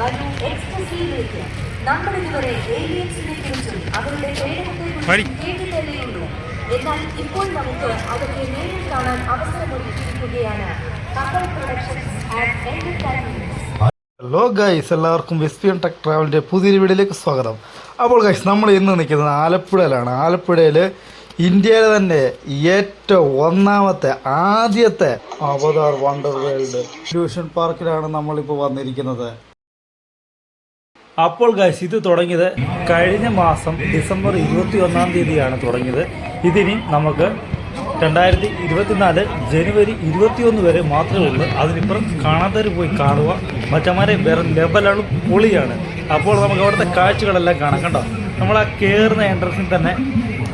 വരൂ എക്സ്പ്രസിലേക്ക് നമ്മൾ ഇതുവരെ ഏലിയൻസിനെ കുറിച്ചും അവരുടെ കേട്ടിട്ടല്ലേയുള്ളൂ. എന്നാൽ ഇപ്പോൾ നമുക്ക് അതൊക്കെ നേരിൽ കാണാൻ അവസരമൊരുക്കിയിരിക്കുകയാണ്. കപ്പൽ പ്രൊഡക്ഷൻസ് ആൻഡ് ഹലോ ഗൈസ് എല്ലാവർക്കും വെസ്പിയൻ ടെക് ട്രാവലിന്റെ പുതിയൊരു വീഡിയോയിലേക്ക് സ്വാഗതം. അപ്പോൾ ഗൈസ് നമ്മൾ ഇന്ന് നിൽക്കുന്നത് ആലപ്പുഴയിലാണ്. ആലപ്പുഴയിൽ ഇന്ത്യയിലെ തന്നെ ഏറ്റവും ഒന്നാമത്തെ ആദ്യത്തെ അവതാർ വണ്ടർ വേൾഡ് ട്യൂഷൻ പാർക്കിലാണ് നമ്മളിപ്പോൾ വന്നിരിക്കുന്നത്. അപ്പോൾ ഗൈസ് ഇത് തുടങ്ങിയത് കഴിഞ്ഞ മാസം ഡിസംബർ ഇരുപത്തി ഒന്നാം തീയതിയാണ് തുടങ്ങിയത്. ഇതിനി നമുക്ക് രണ്ടായിരത്തി ഇരുപത്തിനാല് ജനുവരി ഇരുപത്തിയൊന്ന് വരെ മാത്രമേ ഉള്ളൂ. അതിനിപ്പുറം കാണാത്തവർ പോയി കാണുക. മറ്റന്മാരെ വേറെ ലെവലാണ് പൊളിയാണ്. അപ്പോൾ നമുക്ക് അവിടുത്തെ കാഴ്ചകളെല്ലാം കാണാം. കണ്ടോ? നമ്മൾ ആ കയറുന്ന എൻട്രൻസിൽ തന്നെ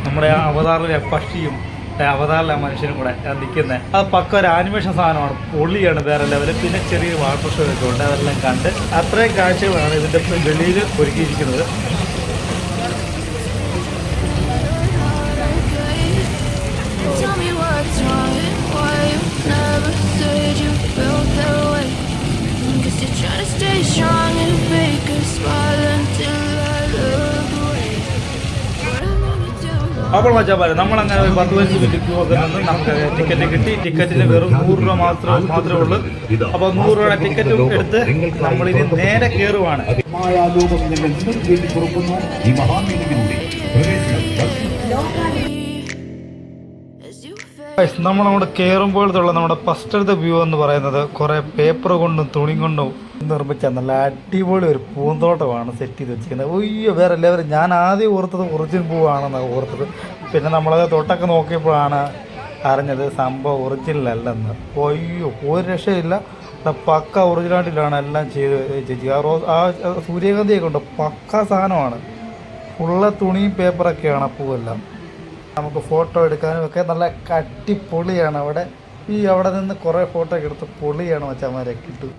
നമ്മുടെ ആ അവതാറിലെ പക്ഷിയും അവതാറിലെ മനുഷ്യനും കൂടെ നിൽക്കുന്നത് അത് പക്ക ഒരു ആനിമേഷൻ സാധനമാണ് പൊള്ളിയാണ് വേറെ ലെവൽ പിന്നെ ചെറിയ വാട്ടർ ഷോ ഒക്കെ ഉണ്ട് അതെല്ലാം കണ്ട് അത്രയും കാഴ്ചകളാണ് ഇതിന്റെ വെളിയിൽ ഒരുക്കിയിരിക്കുന്നത്. Stay strong അപ്പോൾ മച്ചാ പറയാം നമ്മളങ്ങനെ ഒരു പത്ത് പതിനഞ്ച് മിനിറ്റ് ക്യൂ ഒക്കെ നിന്ന് നമുക്ക് ടിക്കറ്റ് കിട്ടി. ടിക്കറ്റിന് വെറും നൂറ് രൂപ മാത്രം മാത്രമേ ഉള്ളൂ. അപ്പോൾ നൂറ് രൂപയുടെ ടിക്കറ്റും എടുത്ത് നമ്മളിനി നേരെ കയറുവാണ് ഈ fade. ഗൈസ് നമ്മളവിടെ കയറുമ്പോഴത്തുള്ള നമ്മുടെ ഫസ്റ്റത്തെ വ്യൂ എന്ന് പറയുന്നത് കുറേ പേപ്പർ കൊണ്ടും തുണി കൊണ്ടും നിർമ്മിച്ച നല്ല അടിപൊളി ഒരു പൂന്തോട്ടമാണ് സെറ്റ് ചെയ്ത് വെച്ചിരിക്കുന്നത്. ഒയ്യോ വേറെ എല്ലാവരും ഞാൻ ആദ്യം ഓർത്തത് ഒറിജിൻ പൂവാണെന്ന് ഓർത്തത്. പിന്നെ നമ്മളത് തൊട്ടൊക്കെ നോക്കിയപ്പോഴാണ് അറിഞ്ഞത് സംഭവം ഒറിജിനൽ അല്ലെന്ന്. ഒയ്യോ ഒരു രക്ഷയില്ല. പക്ക ഒറിജിനാട്ടിലാണ് എല്ലാം ചെയ്ത് ചേച്ചി ആ റോസ് ആ സൂര്യകാന്തിയൊക്കെ ഉണ്ട് പക്ക സാധനമാണ്. ഫുള്ള തുണിയും പേപ്പറൊക്കെയാണ് പൂവെല്ലാം. നമുക്ക് ഫോട്ടോ എടുക്കാനും ഒക്കെ നല്ല കട്ടിപ്പൊളിയാണ് അവിടെ. ഈ അവിടെ നിന്ന് കുറേ ഫോട്ടോ ഒക്കെ എടുത്ത് പൊളിയാണ് മച്ചാമാരെ കിട്ടും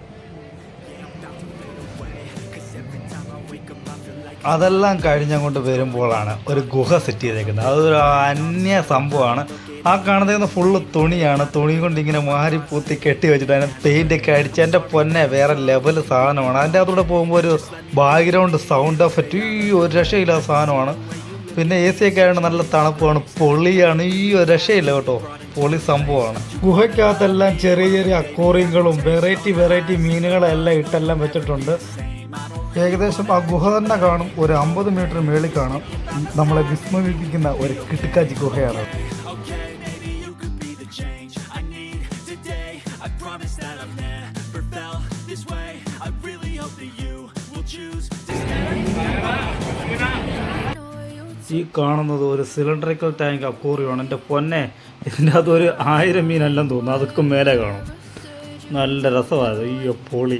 അതെല്ലാം കഴിഞ്ഞങ്ങോട്ട് വരുമ്പോഴാണ് ഒരു ഗുഹ സെറ്റ് ചെയ്തേക്കുന്നത്. അതൊരു അന്യ സംഭവമാണ്. ആ കാണുന്ന ഫുള്ള് തുണിയാണ്. തുണി കൊണ്ട് ഇങ്ങനെ മാരി പൂത്തി കെട്ടി വെച്ചിട്ട് അതിനെ പെയിന്റൊക്കെ അടിച്ച് എന്റെ പൊന്നെ വേറെ ലെവൽ സാധനമാണ്. അതിന്റെ അകത്തൂടെ പോകുമ്പോൾ ഒരു ബാക്ക്ഗ്രൗണ്ട് സൗണ്ട് എഫക്റ്റ് ഈ ഒരു രക്ഷയില്ലാത്ത സാധനമാണ്. പിന്നെ എ സി ഒക്കെ ആയതുകൊണ്ട് നല്ല തണുപ്പാണ്. പൊളിയാണ്. ഈ ഒരു രക്ഷയില്ല കേട്ടോ. പൊളി സംഭവമാണ്. ഗുഹയ്ക്കകത്തെല്ലാം ചെറിയ ചെറിയ അക്കോറിയങ്ങളും വെറൈറ്റി വെറൈറ്റി മീനുകളെല്ലാം ഇട്ടെല്ലാം വെച്ചിട്ടുണ്ട്. ഏകദേശം ആ ഗുഹ തന്നെ കാണും. ഒരു അമ്പത് മീറ്റർ മേളിൽ കാണും. നമ്മളെ വിസ്മയിപ്പിക്കുന്ന ഒരു കിട്ടിക്കാച്ചി ഗുഹയാണ് ഈ കാണുന്നത് ഒരു സിലിണ്ടറിക്കൽ ടാങ്ക് അക്കോറിയാണ് എന്റെ പൊന്നെ ഇതിന്റെ അതൊരു ആയിരം മീനല്ലെന്ന് തോന്നുന്നു. അതൊക്കെ മേലെ കാണും. നല്ല രസമാണ് അയ്യോ പൊളി.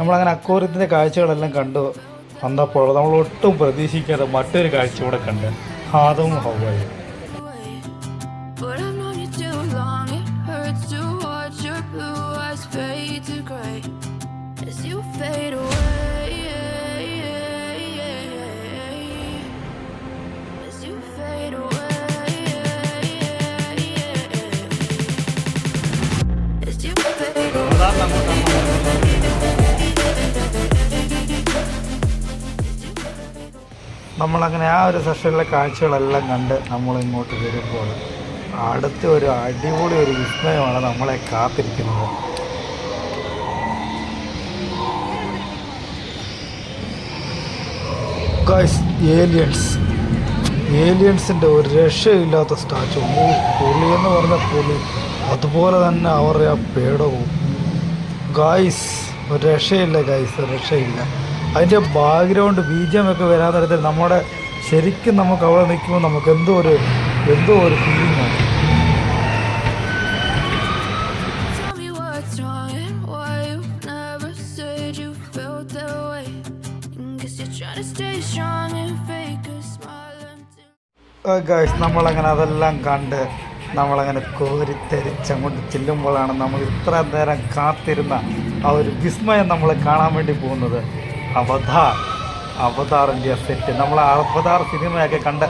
നമ്മളങ്ങനെ അക്വോറിയത്തിന്റെ കാഴ്ചകളെല്ലാം കണ്ടു. വന്നപ്പോൾ നമ്മൾ ഒട്ടും പ്രതീക്ഷിക്കാതെ മറ്റൊരു കാഴ്ച കൂടെ കണ്ട്. ആദവും ഹൗവയും. Fade away നമ്മളങ്ങനെ ആ ഒരു സെഷനിലെ കാഴ്ചകളെല്ലാം കണ്ട് നമ്മൾ ഇങ്ങോട്ട് വരുമ്പോൾ അടുത്ത ഒരു അടിപൊളി ഒരു വിസ്മയമാണ് നമ്മളെ കാത്തിരിക്കുന്നത്. ഏലിയൻസ് ഏലിയൻസിന്റെ ഒരു രക്ഷയില്ലാത്ത സ്റ്റാച്ചു ഓ പുളി എന്ന് പറഞ്ഞ പുളി അതുപോലെ തന്നെ അവരുടെ ആ പേടവും. ഗായ്സ് ഒരു രക്ഷയില്ല ഗായ്സ് രക്ഷയില്ല. അതിന്റെ ബാക്ക്ഗ്രൗണ്ട് ബീജമൊക്കെ വരാൻ തരത്തിൽ നമ്മുടെ ശരിക്കും നമുക്ക് അവിടെ നിൽക്കുമ്പോൾ നമുക്ക് എന്തോ ഒരു എന്തോ ഒരു ഫീലിംഗാണ് ഗൈസ് uh, നമ്മളങ്ങനെ അതെല്ലാം കണ്ട് നമ്മളങ്ങനെ കോരിത്തെരിച്ചങ്ങോട്ട് ചെല്ലുമ്പോഴാണ് നമ്മൾ ഇത്ര നേരം കാത്തിരുന്ന ആ ഒരു വിസ്മയം നമ്മൾ കാണാൻ വേണ്ടി പോകുന്നത്. അവതാർ അവതാറിന്റെ സെറ്റ് നമ്മൾ അവതാർ സിനിമയൊക്കെ കണ്ട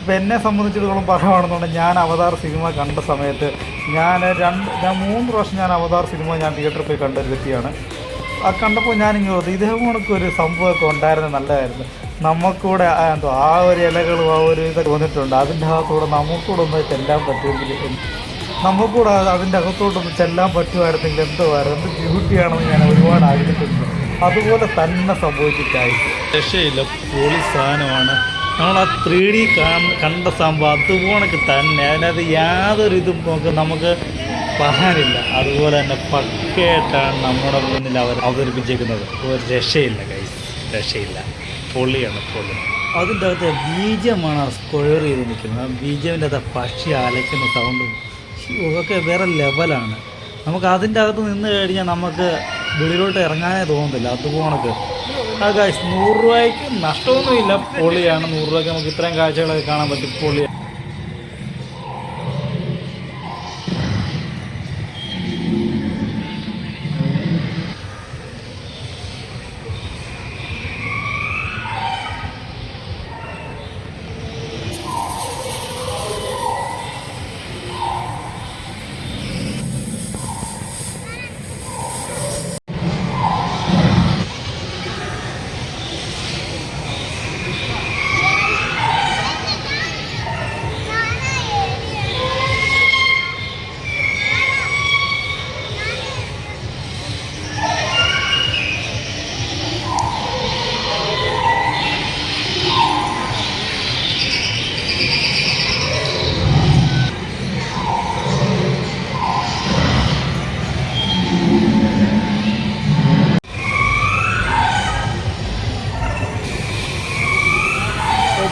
ഇപ്പം എന്നെ സംബന്ധിച്ചിടത്തോളം പറയുകയാണെന്നുണ്ടെങ്കിൽ ഞാൻ അവതാർ സിനിമ കണ്ട സമയത്ത് ഞാൻ രണ്ട് ഞാൻ മൂന്ന് പ്രാവശ്യം ഞാൻ അവതാർ സിനിമ ഞാൻ തിയേറ്ററിൽ പോയി കണ്ട ഒരു വ്യക്തിയാണ്. ആ കണ്ടപ്പോൾ ഞാനിങ്ങനെ ഓർത്തു ഇതേ കണക്കൊരു സംഭവമൊക്കെ ഉണ്ടായിരുന്നത് നല്ലതായിരുന്നു. നമുക്കൂടെ എന്തോ ആ ഒരു ഇലകളും ആ ഒരു ഇതൊക്കെ വന്നിട്ടുണ്ട്. അതിന്റെ അകത്തൂടെ നമുക്കൂടെ ഒന്ന് ചെല്ലാൻ പറ്റുമെങ്കിൽ നമുക്കൂടെ അത് അതിന്റെ അകത്തോട്ടൊന്ന് ചെല്ലാൻ പറ്റുമായിരുന്നെങ്കിൽ എന്തോ എന്ത് ബ്യൂട്ടിയാണെന്ന് ഞാൻ ഒരുപാട് ആഗ്രഹിച്ചിട്ടുണ്ട് അതുപോലെ തന്നെ സംഭവിച്ചിട്ടായി. രക്ഷയില്ല. പൊളി സാധനമാണ്. നമ്മൾ ആ ത്രീ ഡി കണ്ട സംഭവം അതുപോണക്ക് തന്നെ. അതിനകത്ത് യാതൊരു ഇതും നമുക്ക് നമുക്ക് പറയാനില്ല. അതുപോലെ തന്നെ പക്കയായിട്ടാണ് നമ്മുടെ മുന്നിൽ അവർ അവതരിപ്പിച്ചേക്കുന്നത്. ഒരു രക്ഷയില്ല കൈ രക്ഷയില്ല. പൊള്ളിയാണ് പൊള്ളി. അതിന്റെ അകത്ത് ബീജമാണ് സ്ക്വയർ ചെയ്ത് നിൽക്കുന്നത്. ആ ബീജമിന്റെ അകത്ത് പക്ഷി അലയ്ക്കുന്ന സൗണ്ടും ഒക്കെ വേറെ ലെവലാണ് നമുക്ക് അതിന്റെ അകത്ത് നിന്ന് കഴിഞ്ഞാൽ നമുക്ക് വെളിയിലോട്ട് ഇറങ്ങാനേ തോന്നുന്നില്ല അതുപോണക്ക്. ആ കാശ് നൂറ് രൂപയ്ക്ക് നഷ്ടമൊന്നുമില്ല പൊളിയാണ് നൂറ് രൂപയ്ക്ക് നമുക്ക് ഇത്രയും കാഴ്ചകളൊക്കെ കാണാൻ പറ്റും പൊളിയാണ്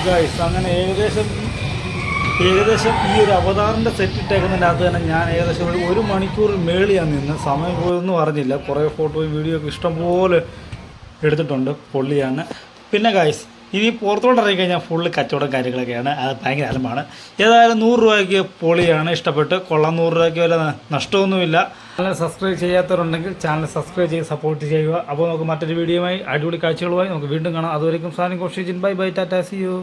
ഗൈസ് അങ്ങനെ ഏകദേശം ഏകദേശം ഈ ഒരു അവതാറിന്റെ സെറ്റ് ഇട്ടേക്കുന്നതിന്റെ അകത്ത് തന്നെ ഞാൻ ഏകദേശം ഒരു ഒരു മണിക്കൂർ മേളിയാണ് നിന്ന് സമയം പോയതൊന്നും അറിഞ്ഞില്ല കുറേ ഫോട്ടോയും വീഡിയോ ഒക്കെ ഇഷ്ടംപോലെ എടുത്തിട്ടുണ്ട് പൊള്ളിയാണ്. പിന്നെ ഗൈസ് ഇനി പുറത്തോട്ട് ഇറങ്ങി കഴിഞ്ഞാൽ ഫുള്ള് കച്ചവടം കാര്യങ്ങളൊക്കെയാണ്. അത് ഭയങ്കര അലമാണ് ഏതായാലും നൂറ് രൂപയ്ക്ക് പൊളിയാണ് ഇഷ്ടപ്പെട്ട്. കൊള്ളാം നൂറ് രൂപയ്ക്ക് വല്ല നഷ്ടമൊന്നുമില്ല. ചാനൽ സബ്സ്ക്രൈബ് ചെയ്യാത്തവരുണ്ടെങ്കിൽ ചാനൽ സബ്സ്ക്രൈബ് ചെയ്ത് സപ്പോർട്ട് ചെയ്യുക. അപ്പോൾ നമുക്ക് മറ്റൊരു വീഡിയോയുമായി അടിപൊളി കാഴ്ചകളുമായി നമുക്ക് വീണ്ടും കാണാം. അതുവരെയും സാധനം കോഷിജിൻ bye bye tata see you.